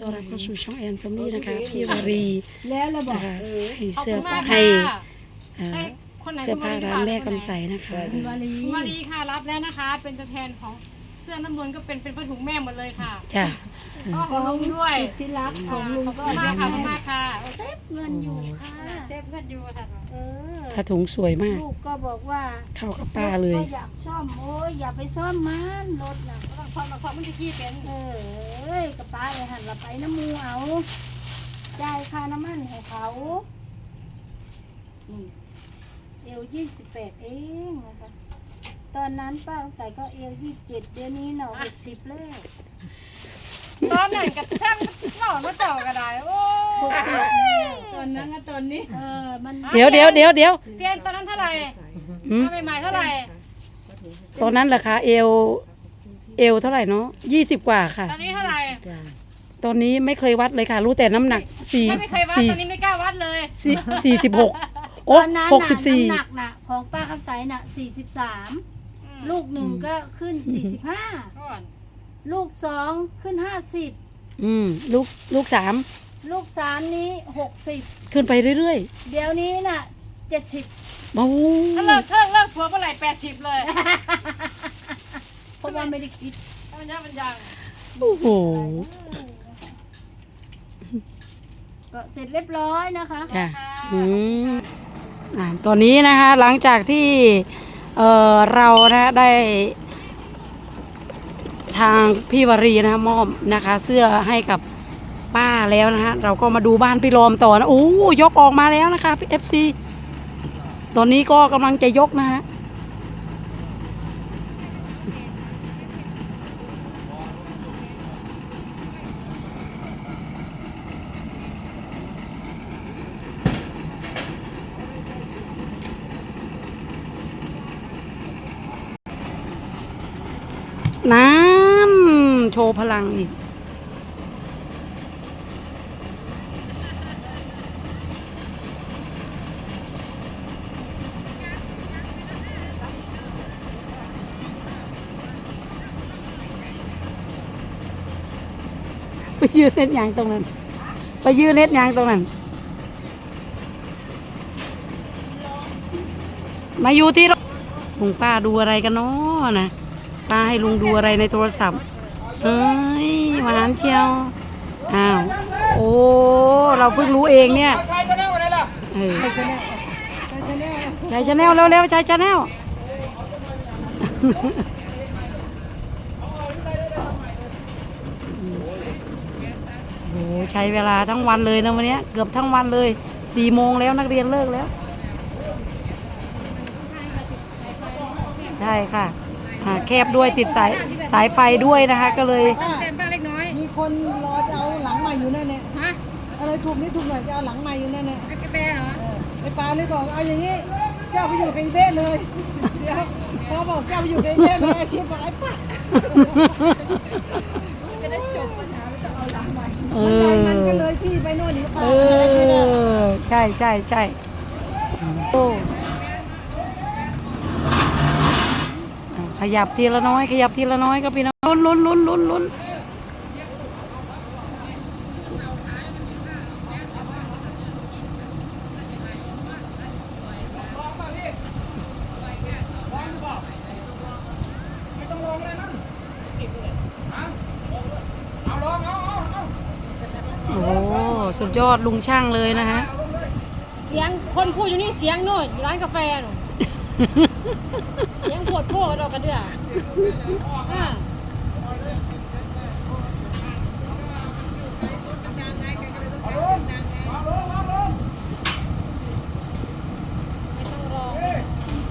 ต้อนรับเข้าสู่ช่องแอนแฟมิลี่นะคะที่วารีแล้วเราบอกนะคะเออให้ขอบเสื้อคุณมากให้ค่ะเอ่อให้คนไหนเสื้อผ้าคุณวร้านแม่คนไหกำใสนะคะ คุณวารีคุณวารีค่ะรับแล้วนะคะ เป็นตัวแทนของเสื้อน้ำมนต์ก็เป็นเป็นผ้าถุงแม่หมดเลยค่ะจ้ะก็ของลุงด้วยสุที่รักของลุงขอบก็คุณมากค่ะขอบคุณมากค่ะเซฟเงินอยู่ค่ะเซฟเงินอยู่ค่ะเออผ้าถุงสวยมาก ลูกก็บอกว่าเข้ากับป้าเลย ก็อยากซ่อมโอ้ยอย่าไปซ่อมมันรถน่ะ พอมาพอมันจะขี้เป็นเออเอ้ยกระป๋าเลยหันเราไปน้ำมูเอาจ่ายค่าน้ำมันให้เขานี่เอวยี่สิบแปดเองนะคะ ตอนนั้นป้าใส่ก็เอวยี่สิบเจ็ดเดี๋ยวนี้เนาะหกสิบเลยตอนไหนกับช่างหล่อมาต่อก็ได้โอ้หกสิบแล้วตอนนั้นกับตอนนี้เออมันเดี๋ยวเดี๋ยวเดี๋ยวเดี๋ยวเปลี่ยนตอนนั้นเท่าไหร่อืมถ้าใหม่ๆเท่าไหร่ตอนนั้นราคาเอว เอวเท่าไหร่เนาะยี่สิบกว่าค่ะ ตอนนี้เท่าไหร่ตอนนี้ไม่เคยวัดเลยค่ะ รู้แต่น้ำหนักสี่ถ้าไม่เคยวัดสี่ตอนนี้ไม่กล้าวัดเลยสี่สี่สิบหกตโอ้อนนั้นหน่ะกสิบสี่น้ำหนักน่ะของป้าคำใสน่ะสี่สิบสามลูกหนึ่งก็ขึ้นสี่สิบห้าก่อนลูกสองขึ้นห้าสิบอืมลูกลูกสามลูกสามนี้หกสิบขึ้นไปเรื่อยเดี๋ยวนี้น่ะเจ็ดสิบๆโอ้ถ้าเลิกเลิกเลิกผัวเมื่อไหร่แปดสิบเลยเพ ราะว่าไม่ได้คิดถ้ามันยังมันยังโอ้โหก็เสร็จเรียบร้อยนะคะค่ะ อืมอ่าตอนนี้นะคะหลังจากที่เอ่อเรานะได้ ทางพี่วรีนะคะมอบนะคะ เสื้อให้กับป้าแล้วนะคะเราก็มาดูบ้านพี่โรมต่อนะโอ้ยกออกมาแล้วนะคะพี่เอฟซีตอนนี้ก็กำลังจะยกนะฮะน้ำ โชว์พลังอีก ไปยืนเล่นยางตรงนั้น ไปยืนเล่นยางตรงนั้น มาอยู่ที่รถลุงป้าดูอะไรกันเนาะนะป้าให้ลุงดูอะไรในโทรศัพท์ เฮ้ยหวานเชียว อ้าว โอ้ เราเพิ่งรู้เองเนี่ยใช่จะได้วันไหนล่ะเออใจชาแนลเร็วๆใจชาแนลโอ้โหใช้เวลาทั้งวันเลยนะวันเนี้ยเกือบทั้งวันเลยสี่โมงแล้วนักเรียนเลิกแล้ว ใช่ค่ะ อ่าแคบด้วยติดสายสายไฟด้วยนะคะ ก็เลยเต็มบ้างเล็กน้อย มีคนรอจะเอาหลังใหม่อยู่นั่นเนี่ยฮะอะไรถูกนี่ถูกหน่อยจะเอาหลังใหม่อยู่นั่นเนี่ยกาแฟเหรอ ไอ้ปาเลยบอกเอาอย่างนี้เจ้าไปอยู่กับไอ้เบ้เลยเดี๋ยวพอบอกเจ้าไปอยู่กับไอ้เบ้เลยอาชีพบอกไอ้ปะจะได้จบปัญหาไม่ต้องเอาหลังใหม่เอมันอก็เลยที่ไปโน่นนี่ก็ปาเอไปได้อใช่ใช่ใช่โอ้อะข ยับทีละน้อย ขยับทีละน้อยก็พี่น้องลุ้นลุ้นลุ้นลุ้นลุ้นโอ้สุดยอดลุงช่างเลยนะฮะ เสียงคนพูดอยู่นี่เสียงโน่นอยู่ร้านกาแฟหนู เสียงปวดโพกระดอกกระเดื่ออ่า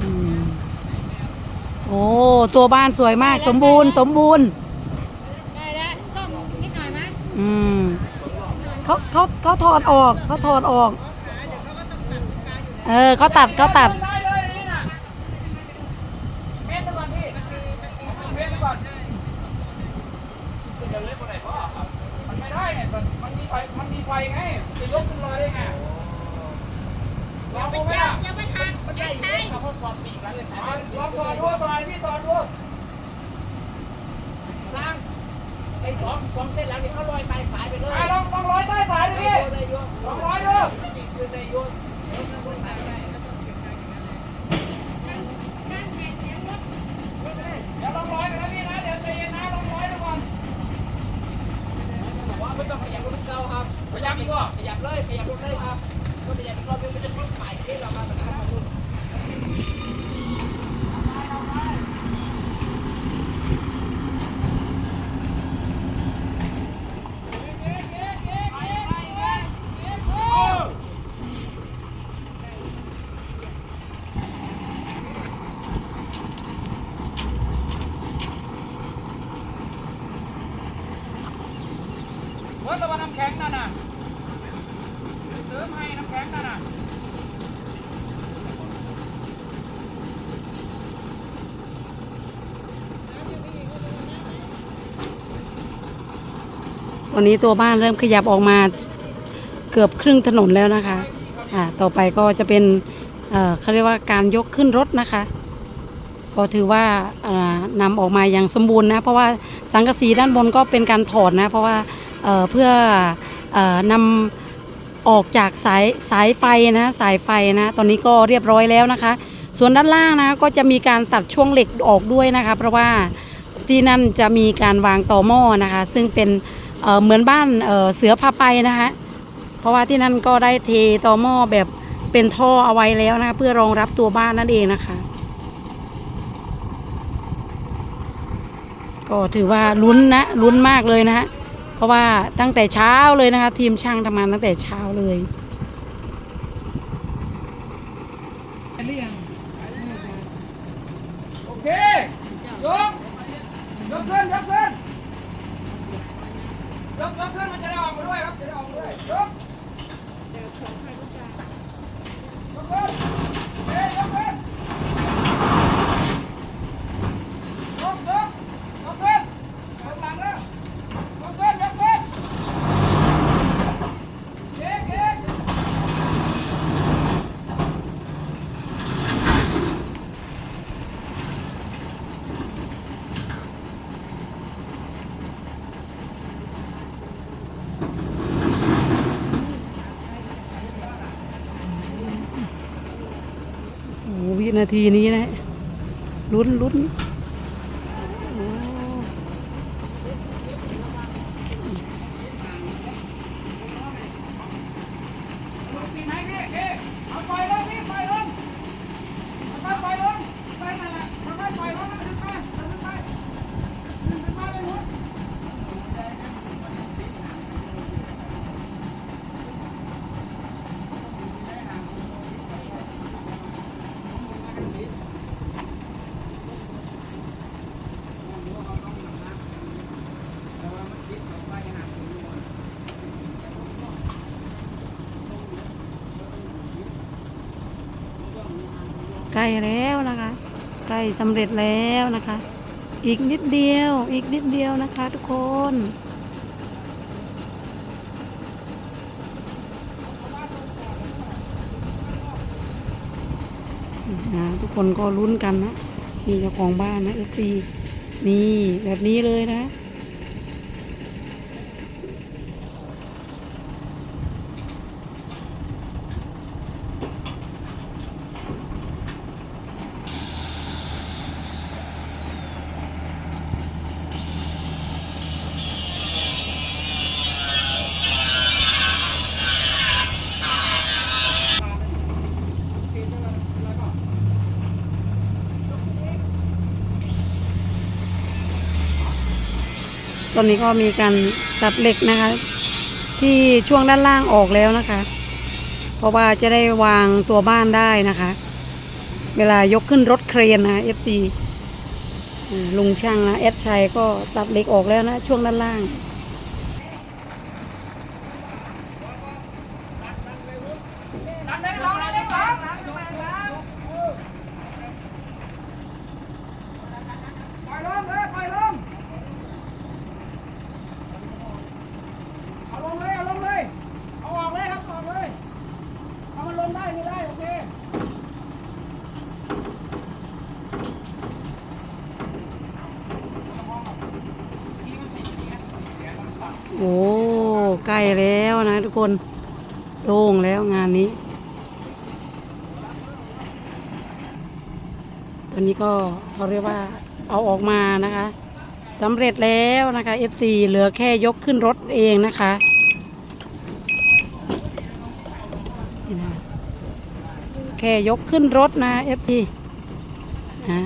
อืมโอ้ตัวบ้านสวยมาก สมบูรณ์ สมบูรณ์ ได้แล้วซ่อมนิดหน่อยไหมอืมเขาเขาเขาถอดออกเขาถอดออก เออเขาตัดเขาตัด ได้ ได้เนี่ยมันมีไฟ มันมีไฟไงจะยกขึ้นมาได้ไงลองไปจับยังไม่ทันมันได้ใช่เขาสอบปีกแล้เลยสายลองสอนด้วยบอยพี่สอนด้วยสร้างไอ้สองสองเส้นแล้วนี่เขาลอยไปสายไปเลยลองลองลอยใต้สายดูดิลองลอยดูขึ้นไย เมื่อตะวันน้ำแข็งนั่นน่ะเติมให้น้ำแข็งนั่นน่ะตอนนี้ตัวบ้านเริ่มขยับออกมาเกือบครึ่งถนนแล้วนะคะอ่าต่อไปก็จะเป็นเอ่อเขาเรียกว่าการยกขึ้นรถนะคะ ก็ถือว่าอ่านำออกมาอย่างสมบูรณ์นะ เพราะว่าสังกะสีด้านบนก็เป็นการถอดนะ เพราะว่า เเพื่ออนำออกจากสายสายไฟนะสายไฟนะตอนนี้ก็เรียบร้อยแล้วนะคะ ส่วนด้านล่างนะก็จะมีการตัดช่วงเหล็กออกด้วยนะคะ เพราะว่าที่นั่นจะมีการวางต่อหม้อนะคะ ซึ่งเป็นเเหมือนบ้านเเสือพาไปนะคะเพราะว่าที่นั่นก็ได้เทต่อหม้อแบบเป็นท่อเอาไว้แล้วนะคะเพื่อรองรับตัวบ้านนั่นเองนะคะ ก็ถือว่าลุ้นนะลุ้นมากเลยนะฮะ เพราะว่าตั้งแต่เช้าเลยนะคะ ทีมช่างทำงานตั้งแต่เช้าเลยโอเคยกยกขึ้นยกขึ้นยกยกขึ้นมันจะได้ออกมาด้วยครับจะได้ออกมาด้วยยกยกขึ้นเฮ้ยยกขึ้น ยก ยก ยกขึ้นยกหลังแล้วยกขึ้น ยกขึ้นเก่งเก่ง โอ้โหวิ นาทีนี้นะลุ้นลุ้นโอ้ ปีไหนพี่เอ๊ะเอาปล่อยลงพี่ปล่อยลงเอาไปปล่อยลงไปนั่นแหละเอาไปปล่อยลงแล้วดึงไปดึงไปดึงขึ้นมาเลยหนุน ใกล้แล้วนะคะใกล้สำเร็จแล้วนะคะ อีกนิดเดียว อีกนิดเดียวนะคะ ทุกคนนะทุกคนก็ลุ้นกันนะนี่เจ้าของบ้านนะเอฟซีนี่แบบนี้เลยนะ ตอนนี้ก็มีการตัดเหล็กนะคะ ที่ช่วงด้านล่างออกแล้วนะคะ เพราะว่าจะได้วางตัวบ้านได้นะคะ เวลายกขึ้นรถเครนนะเอฟซีลุงช่างนะเอสชัยก็ตัดเหล็กออกแล้วนะ ช่วงด้านล่าง ดันได้ลงดันได้ลงปล่อยลงเลยปล่อยลงเอาลงเลยเอาลงเลยเอาออกเลยครับออกเลยเอามันลงได้ไม่ได้โอเค โอ้ ใกล้แล้วนะทุกคนโล่งแล้วงานนี้ ตอนนี้ก็เขาเรียกว่าเอาออกมานะคะสำเร็จแล้วนะคะ FC เหลือแค่ยกขึ้นรถเองนะคะแค่ยกขึ้นรถนะ FC นะ